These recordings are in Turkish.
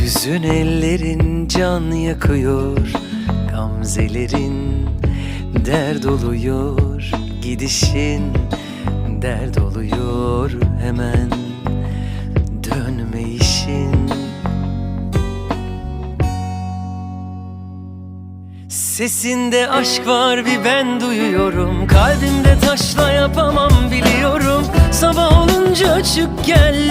Yüzün ellerin can yakıyor Gamzelerin dert oluyor. Gidişin dert oluyor hemen Dönme işin. Sesinde aşk var bir ben duyuyorum. Kalbimde taşla yapamam biliyorum. Sabah olunca çık gel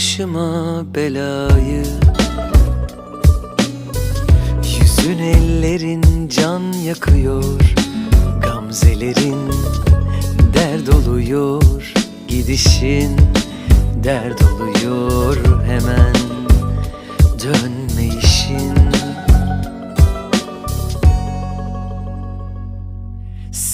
başıma belayı. Yüzün ellerin can yakıyor Gamzelerin dert oluyor Gidişin dert oluyor. Hemen Dönme işin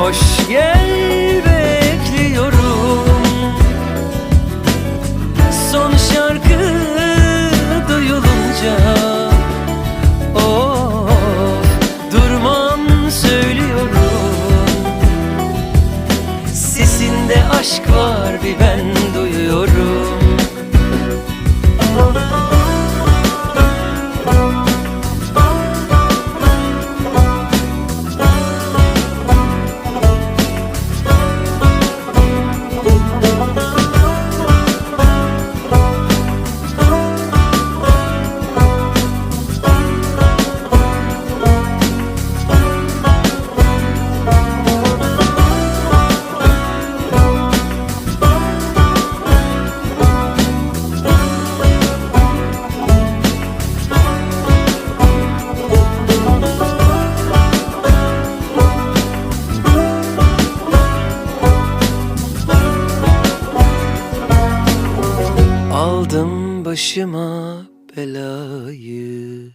Koş gel bekliyorum. Son şarkı duyulunca durmam söylüyorum. Sesinde aşk var bir ben duyuyorum Aldım başıma belayı